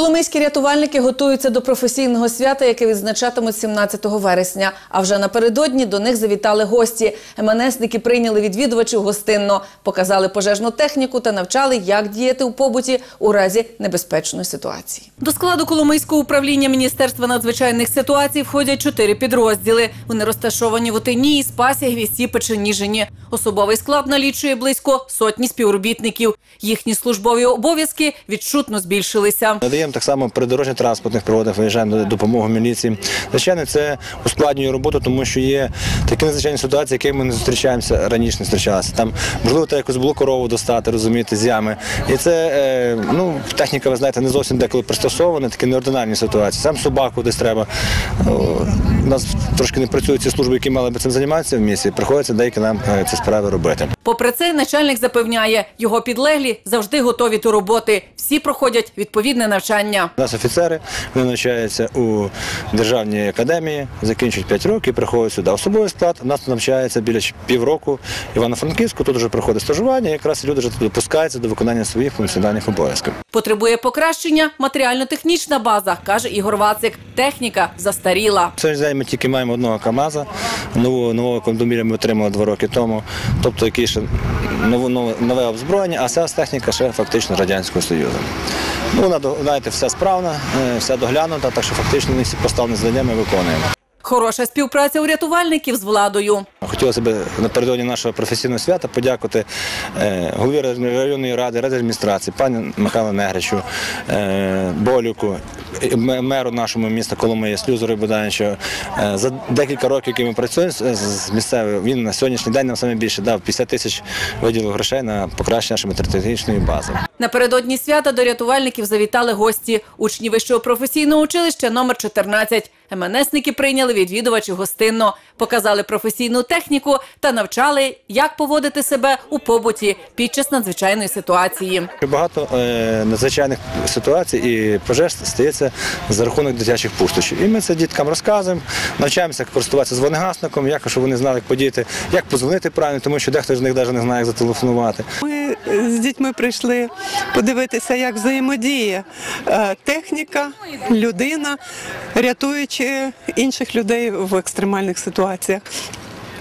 Коломийські рятувальники готуються до професійного свята, яке відзначатимуть 17 вересня. А вже напередодні до них завітали гості. МНСники прийняли відвідувачів гостинно, показали пожежну техніку та навчали, як діяти у побуті у разі небезпечної ситуації. До складу Коломийського управління Міністерства надзвичайних ситуацій входять чотири підрозділи. Вони розташовані в Отинії, Спасі, Гвісті, Печеніжині. Особовий склад налічує близько сотні співробітників. Їхні службові обов'язки відчутно збільшилися. Надаємо так само при дорожньо-транспортних пригодах, виїжджаємо на допомогу міліції. Звичайно, це ускладнює роботу, тому що є такі надзвичайні ситуації, які ми не зустрічаємося раніше не зустрічалися. Там можливо треба якусь було корову достати, розумієте, з ями. І це е, ну, техніка, ви знаєте, не зовсім деколи пристосована, такі неординарні ситуації. Сам собаку десь треба. Нас трошки не працюють ці служби, які мали би цим займатися в місті. Приходиться деякі нам е, ці справи робити. Попри це, начальник запевняє, його підлеглі завжди готові до роботи. Всі проходять відповідне навчання. У нас офіцери вони навчаються у державній академії, закінчують 5 років, приходять сюди. Особовий склад у нас навчається біля півроку Івано-Франківську. Тут вже проходить стажування, якраз люди вже допускаються до виконання своїх функціональних обов'язків. Потребує покращення матеріально-технічна база, каже Ігор Вацик. Техніка застаріла. День ми тільки маємо одного КАМАЗа, нового, нового кондоміля ми отримали два роки тому, тобто який ще нове, нове, обзброєння, а ця техніка ще фактично Радянського Союзу. Ну, вона, знаєте, вся справна, е, вся доглянута, так що фактично ми всі поставлені завдання ми виконуємо. Хороша співпраця у рятувальників з владою. Хотілося б напередодні нашого професійного свята подякувати е, голові районної ради, райадміністрації, пані Михайлу Негричу, е, Болюку, меру нашому міста Коломиї, Слюзору Богдановичу. Е, за декілька років, які ми працюємо з, місцевою, він на сьогоднішній день нам саме більше дав 50 тисяч виділив грошей на покращення нашої матеріально-технічної бази. Напередодні свята до рятувальників завітали гості. Учні вищого професійного училища номер 14. МНСники прийняли відвідувачів гостинно, показали професійну техніку та навчали, як поводити себе у побуті під час надзвичайної ситуації. Багато е, надзвичайних ситуацій і пожеж стається за рахунок дитячих пустощів. І ми це діткам розказуємо, навчаємося, як користуватися з вогнегасником, як щоб вони знали, як подіяти, як позвонити правильно, тому що дехто з них навіть не знає, як зателефонувати. Ми з дітьми прийшли подивитися, як взаємодіє е, техніка, людина, рятуючи інших людей в екстремальних ситуаціях.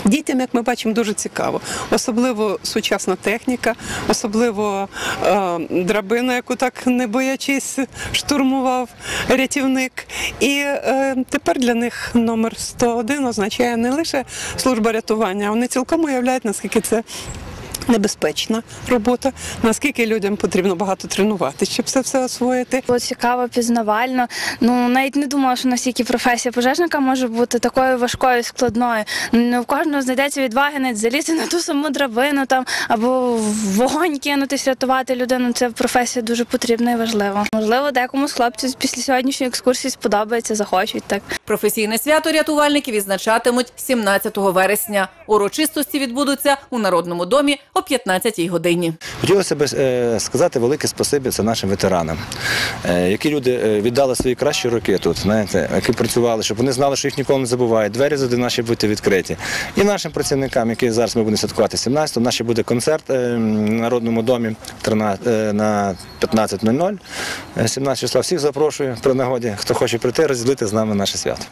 Дітям, як ми бачимо, дуже цікаво, особливо сучасна техніка, особливо е, драбина, яку так не боячись штурмував рятівник. І е, тепер для них номер 101 означає не лише служба рятування, а вони цілком уявляють, наскільки це небезпечна робота, наскільки людям потрібно багато тренуватися, щоб це все освоїти. Було цікаво, пізнавально. Ну навіть не думала, що настільки професія пожежника може бути такою важкою, складною. Не в кожного знайдеться відваги навіть залізти на ту саму драбину там або в вогонь кинутись, рятувати людину. Це професія дуже потрібна і важлива. Можливо, декому з хлопців після сьогоднішньої екскурсії сподобається, захочуть так. Професійне свято рятувальники відзначатимуть 17 вересня. Урочистості відбудуться у Народному домі о 15-й годині. Хотілося б е, сказати велике спасибі це нашим ветеранам, е, які люди е, віддали свої кращі роки тут, знаєте, які працювали, щоб вони знали, що їх ніколи не забувають. Двері завжди наші будуть відкриті. І нашим працівникам, які зараз ми будемо святкувати 17-го, наші буде концерт в Народному домі 13, на 15.00. Е, 17 числа всіх запрошую при нагоді, хто хоче прийти, розділити з нами наше свято.